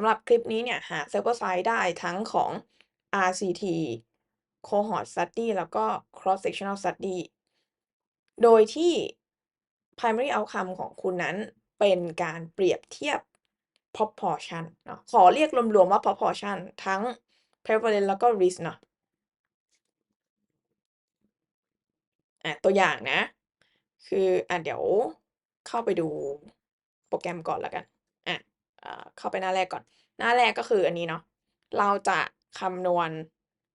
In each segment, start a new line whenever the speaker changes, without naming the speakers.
สำหรับคลิปนี้เนี่ยหา sample size ได้ทั้งของ RCT cohort study แล้วก็ cross sectional study โดยที่ primary outcome ของคุณนั้นเป็นการเปรียบเทียบ proportion เนาะขอเรียกรวมๆว่า proportion ทั้ง prevalence แล้วก็ risk เนาะอะตัวอย่างนะ คืออะเดี๋ยวเข้าไปดูโปรแกรมก่อนแล้วกัน เข้าไปหน้าแรกก่อน หน้าแรกก็คืออันนี้เนาะเราจะคำนวณ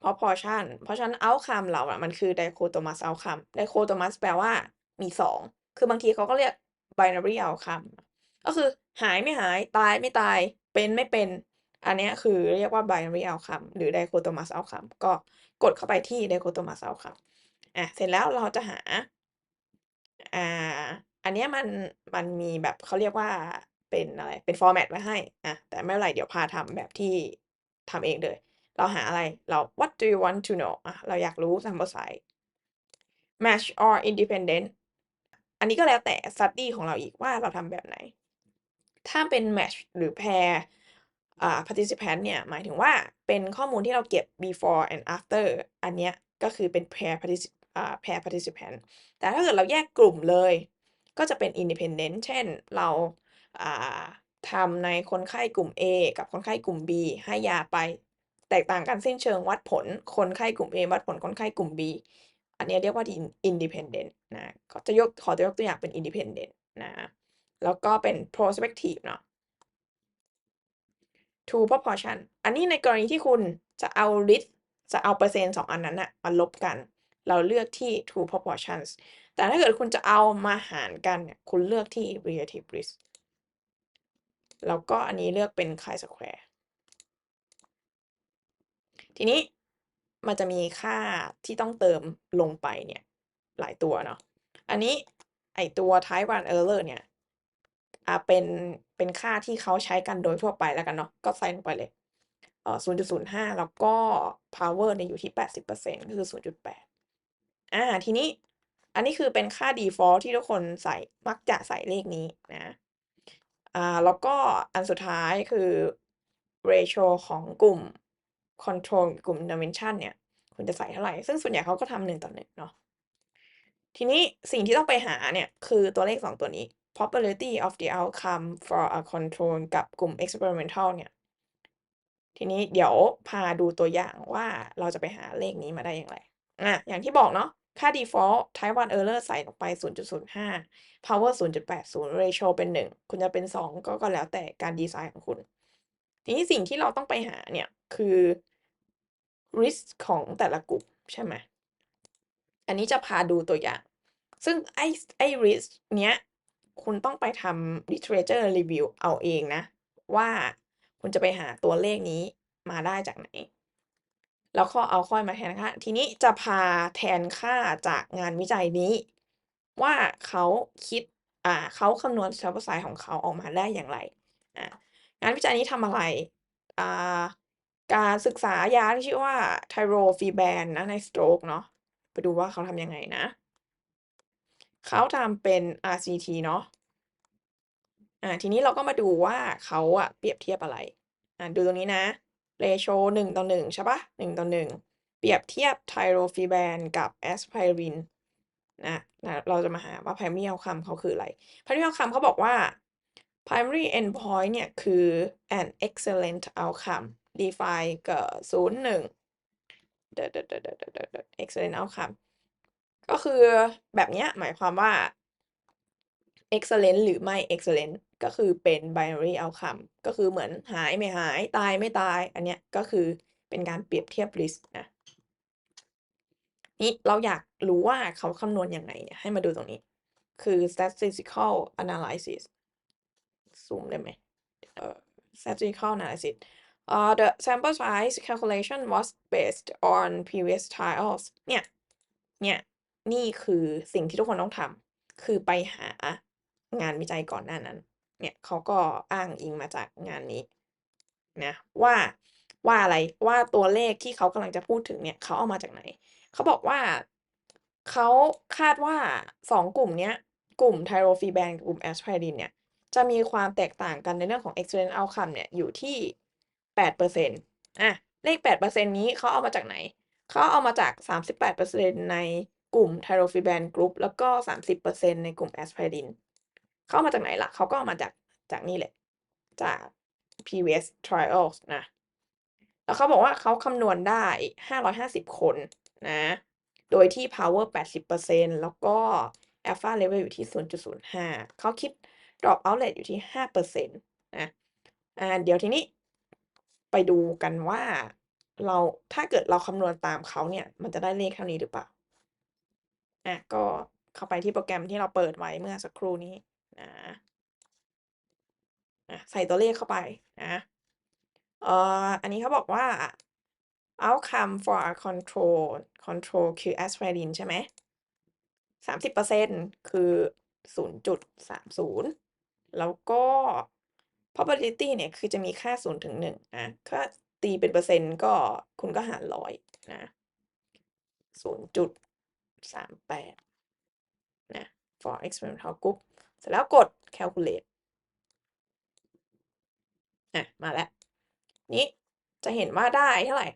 proportion เพราะฉะนั้น outcome เราอะมันคือ dichotomous outcome dichotomous แปลว่ามีสองคือบางทีเขาก็เรียก binary outcome ก็คือหายไม่หายตายไม่ตายเป็นไม่เป็น อันเนี้ยคือเรียกว่า binary outcome หรือ dichotomous outcome ก็กดเข้าไปที่ dichotomous outcome อะเสร็จแล้วเราจะหาอ่าอันเนี้ยมันมันมีแบบเขาเรียกว่า เป็นอะไรเป็นฟอร์แมตไว้ให้อะแต่ไม่เป็นไรเดี๋ยวพาทำแบบที่ทำเองเลย เราหาอะไรเรา what do you want to know อะเราอยากรู้ sample size match or independent อันนี้ก็แล้วแต่ study ของเราอีกว่าเราทำแบบไหน ถ้าเป็น match หรือ pair อ่า participant เนี่ย หมายถึงว่าเป็นข้อมูลที่เราเก็บ before and after อันเนี้ยก็คือเป็น pair particip อ่า pair participant แต่ถ้าเกิดเราแยกกลุ่มเลย ก็จะเป็น independent เช่นเรา อ่าทำในคนไข้กลุ่ม A กับคนไข้กลุ่ม B ให้ยาไป แตกต่างกันสิ้นเชิงวัดผล คนไข้กลุ่ม A วัดผลคนไข้กลุ่ม B อันนี้เรียกว่า independent นะก็จะยกขอจะยกตัวอย่างเป็น independent นะแล้วก็เป็น prospective เนาะ to proportion อันนี้ในกรณีที่คุณจะเอา risk จะเอาเปอร์เซ็นต์สองอันนั้นอะมาลบกัน เราเลือกที่ to proportions แต่ถ้าเกิดคุณจะเอามาหารกันเนี่ยคุณเลือกที่ relative risk แล้วก็อันนี้เลือกเป็น chi square ทีนี้มันจะมีค่าที่ต้องเติมลงไปเนี่ย หลายตัวเนาะอันนี้ไอตัว type 1 error เนี่ยอ่าเป็นเป็นค่าที่เขาใช้กันโดยทั่วไปแล้วกันเนาะก็ใส่ลงไปเลยเอ่อ0.05 แล้วก็ power เนี่ยอยู่ที่ 80%ก็คือ 0.8 อ่า ทีนี้อันนี้คือเป็นค่า default ที่ทุกคนใส่มักจะใส่เลขนี้นะ อ่า แล้วก็อันสุดท้ายคือ ratio ของกลุ่ม control กลุ่ม dimension เนี่ย คุณจะใส่เท่าไหร่ ซึ่งส่วนใหญ่เขาก็ทำหนึ่งต่อหนึ่งเนาะ ทีนี้สิ่งที่ต้องไปหาเนี่ย คือตัวเลข2ตัวนี้ probability of the outcome for a control กับกลุ่ม experimental เนี่ย ทีนี้เดี๋ยวพาดูตัวอย่างว่าเราจะไปหาเลขนี้มาได้อย่างไร อะ อย่างที่บอกเนาะ ค่า default type 1 error ใส่ลงไป 0.05 power 0.80 ratio เป็น 1 คุณจะเป็น 2 ก็ก็แล้วแต่การดีไซน์ของคุณ ทีนี้สิ่งที่เราต้องไปหาเนี่ย คือ risk ของแต่ละกลุ่มใช่ไหม อันนี้จะพาดูตัวอย่าง ซึ่งไอ้ไอ้ risk เนี้ย คุณต้องไปทำ literature review เอาเองนะ ว่าคุณจะไปหาตัวเลขนี้มาได้จากไหน แล้วก็เอาค่อยมาแทนค่า ทีนี้จะพาแทนค่าจากงานวิจัยนี้ ว่าเขาคิดอ่าเขาคำนวณ sample size ของเขาออกมาได้อย่างไรอ่างานวิจัยนี้ทำอะไรอ่าการศึกษายาที่ชื่อว่า Tirofiban นะใน stroke เนาะไปดูว่าเขาทำยังไงนะเขาทำเป็น RCT เนาะอ่าทีนี้เราก็มาดูว่าเขาอะเปรียบเทียบอะไรอ่าดูตรงนี้นะ เรโซหนึ่งต่อหนึ่งใช่ปะหนึ่งต่อหนึ่งเปรียบเทียบไทโรฟีแบนกับแอสไพรินนะนะเราจะมาหาว่า primary ลคัมเขาคืออะไร primary ลคัมเขาบอกว่า primary endpoint เนี่ย คือ an excellent outcome define กับศูนย์หนึ่ง excellent outcome ก็คือแบบนี้หมายความว่า excellent หรือไม่ excellent ก็คือเป็น binary outcome ก็คือเหมือนหายไม่หายตายไม่ตาย อันเนี้ยก็คือเป็นการเปรียบเทียบ risk นะนี่เราอยากรู้ว่าเขาคำนวณยังไงเนี่ยให้มาดูตรงนี้ คือ statistical analysis ซูมได้ไหม statistical analysis uh, the sample size calculation was based on previous trials เนี่ย เนี่ย นี่คือสิ่งที่ทุกคนต้องทำ คือไปหางานวิจัยก่อนหน้านั้น เนี่ยเขาก็อ้างอิงมาจากงานนี้นะว่าว่าอะไรว่าตัวเลขที่เขากำลังจะพูดถึงเนี่ยเขาเอามาจากไหน เขาบอกว่าเขาคาดว่า2กลุ่มเนี้ยกลุ่ม Tirofiban กับกลุ่ม aspirin เนี่ยจะมีความแตกต่างกันในเรื่องของ experience outcome เนี่ยอยู่ที่8%อะเลข8%นี้เขาเอามาจากไหน เขาเอามาจาก38%ในกลุ่ม Tirofiban Group แล้วก็30%ในกลุ่ม Aspirin เขา เอามาจากไหนล่ะเขาก็ามาจากจากนี่แหละ จาก previous trials นะ แล้วเขาบอกว่าเขาคำนวณได้ 550 คนนะ โดยที่ power 80%แล้วก็ alpha level อยู่ที่ 0.05 เขาคิด drop outlet อยู่ที่ 5%นะอ่าเดี๋ยวทีนี้ไปดูกันว่าเราถ้าเกิดเราคำนวณตามเขาเนี่ย มันจะได้เลขเท่านี้หรือเปล่าอะก็เข้าไปที่โปรแกรมที่เราเปิดไว้เมื่อสักครู่นี้ นะใส่ตัวเลขเข้าไปนะเอ่ออันนี้เขาบอกว่า outcome for a control control คือ aspirin ใช่ไหม30%คือ0.30แล้วก็ probability เนี่ยคือจะมีค่า0ถึง1อ่งนะถ้าตีเป็นเปอร์เซ็นต์ก็คุณก็หาร100นะ0.38นะ for experimental group สร็จแล้วกด calculate อะ มาแล้ว นี้จะเห็นว่าได้เท่าไหร่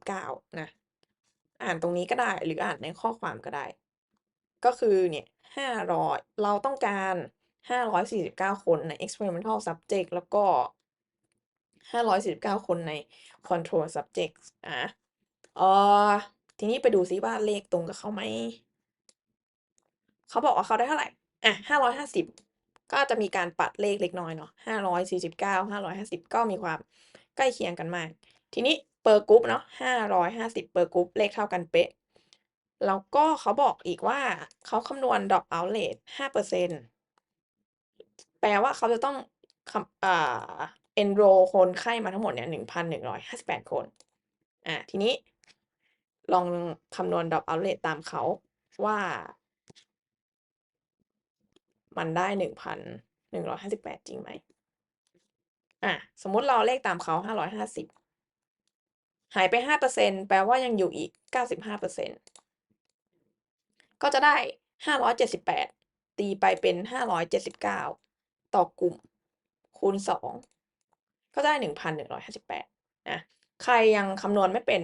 549นะ อ่านตรงนี้ก็ได้หรืออ่านในข้อความก็ได้ ก็คือเนี่ย500เราต้องการ549คนใน experimental subject แล้วก็549คนใน control subject อะเออทีนี้ไปดูซิว่าเลขตรงกับเขาไหม เขาบอกว่าเขาได้เท่าไหร่ อะห้าร้อยห้าสิบก็จะมีการปัดเลขเล็กน้อยเนาะห้าร้อยสี่สิบเก้าห้าร้อยห้าสิบก็มีความใกล้เคียงกันมาก ทีนี้เปอร์กรุ๊ปเนาะห้าร้อยห้าสิบเปอร์กรุ๊ปเลขเท่ากันเป๊ะ แล้วก็เขาบอกอีกว่าเขาคำนวณดอกเอาเลทห้าเปอร์เซ็นต์แปลว่าเขาจะต้องอ่าเอนโรคนไข้มาทั้งหมดเนี่ยหนึ่งพันหนึ่งร้อยห้าสิบแปดคน อ่าทีนี้ลองคำนวณดอกเอาเลทตามเขาว่า มันได้หนึ่งพันหนึ่งร้อยห้าสิบแปดจริงไหมอะสมมติเราเลขตามเขาห้าร้อยห้าสิบหายไปห้าเปอร์เซ็นแปลว่ายังอยู่อีกเก้าสิบห้าเปอร์เซ็นก็จะได้ห้าร้อยเจ็ดสิบแปดตีไปเป็นห้าร้อยเจ็ดสิบเก้าต่อกลุ่ม คูณสองก็ได้หนึ่งพันหนึ่งร้อยห้าสิบแปดนะใครยังคำนวณไม่เป็น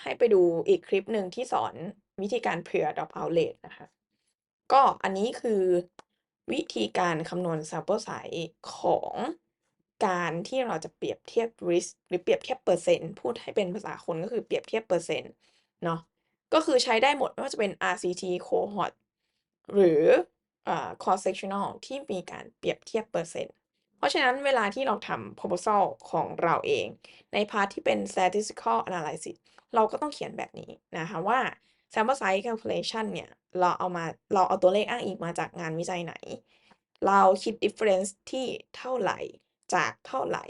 ให้ไปดูอีกคลิปหนึ่งที่สอนวิธีการเผื่อ drop out rate นะคะ ก็อันนี้คือ วิธีการคำนวณ sample size ของการที่เราจะเปรียบเทียบ risk หรือเปรียบเทียบเปอร์เซ็นต์พูดให้เป็นภาษาคนก็คือเปรียบเทียบเปอร์เซ็นต์เนาะก็คือใช้ได้หมดไม่ว่าจะเป็น RCT cohort หรืออ่า cross sectional ที่มีการเปรียบเทียบเปอร์เซ็นต์เพราะฉะนั้นเวลาที่เราทำ proposal ของเราเอง ในพาร์ทที่เป็น statistical analysis เราก็ต้องเขียนแบบนี้นะคะว่า sample size calculation เนี่ย เราเอามาเราเอาตัวเลขอ้างอิงมาจากงานวิจัยไหน เราคิด difference ที่เท่าไหร่จากเท่าไหร่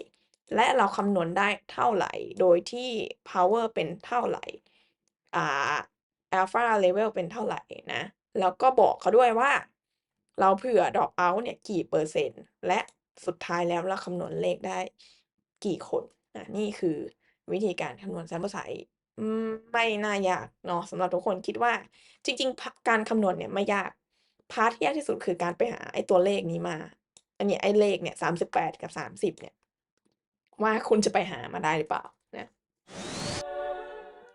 และเราคำนวณได้เท่าไหร่ โดยที่ power เป็นเท่าไหร่อ่า alpha level เป็นเท่าไหร่นะ แล้วก็บอกเขาด้วยว่า เราเผื่อ drop out เนี่ยกี่เปอร์เซ็นต์ และสุดท้ายแล้วเราคำนวณเลขได้กี่คนอะนี่คือวิธีการคำนวณ sample size อืม ไม่น่ายากเนาะสำหรับทุกคนคิดว่า จริง ๆ พ การคำนวณเนี่ยไม่ยาก พาร์ทที่ยากที่สุด คือการไปหาไอ้ตัวเลขนี้มา อันนี้ ไอ้เลขเนี่ย 38 กับ 30 เนี่ย ว่าคุณจะไปหามาได้หรือเปล่านะ